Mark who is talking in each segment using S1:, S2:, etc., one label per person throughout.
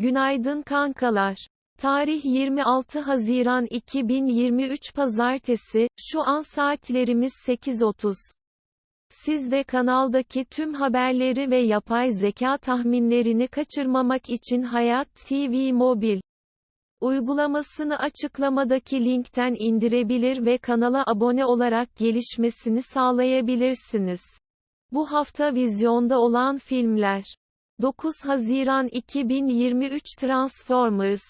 S1: Günaydın kankalar. Tarih 26 Haziran 2023 Pazartesi, şu an saatlerimiz 8.30. Siz de kanaldaki tüm haberleri ve yapay zeka tahminlerini kaçırmamak için Hayat TV Mobil uygulamasını açıklamadaki linkten indirebilir ve kanala abone olarak gelişmesini sağlayabilirsiniz. Bu hafta vizyonda olan filmler 9 Haziran 2023 Transformers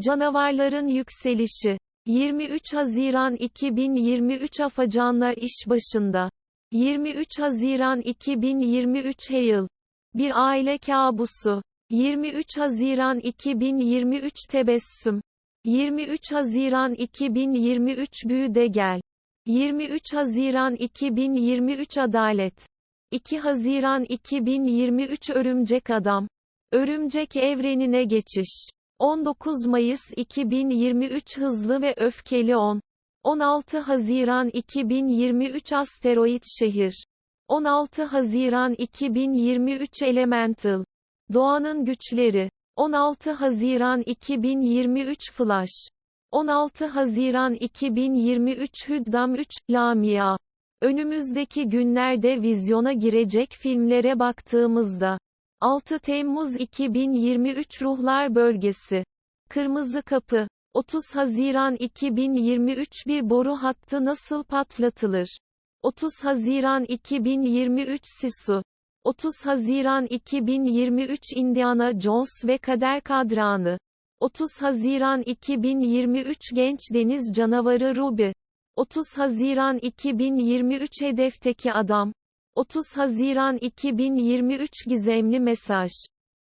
S1: Canavarların Yükselişi 23 Haziran 2023 Afacanlar İş Başında 23 Haziran 2023 Hail Bir Aile Kabusu 23 Haziran 2023 Tebessüm 23 Haziran 2023 Büyüde Gel 23 Haziran 2023 Adalet 2 Haziran 2023 Örümcek Adam. Örümcek evrenine geçiş. 19 Mayıs 2023 Hızlı ve Öfkeli 10 16 Haziran 2023 Asteroid Şehir. 16 Haziran 2023 Elemental. Doğanın Güçleri. 16 Haziran 2023 Flash. 16 Haziran 2023 Hüddam 3 Lamia Önümüzdeki günlerde vizyona girecek filmlere baktığımızda 6 Temmuz 2023 Ruhlar Bölgesi Kırmızı Kapı 30 Haziran 2023 Bir boru hattı nasıl patlatılır? 30 Haziran 2023 Sisu 30 Haziran 2023 Indiana Jones ve Kader Kadranı 30 Haziran 2023 Genç Deniz Canavarı Ruby 30 Haziran 2023 Hedefteki Adam 30 Haziran 2023 Gizemli Mesaj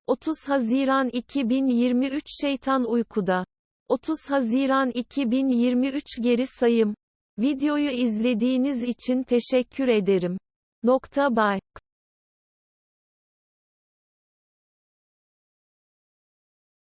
S1: 30 Haziran 2023 Şeytan Uykuda 30 Haziran 2023 Geri Sayım Videoyu izlediğiniz için teşekkür ederim. Nokta Bay.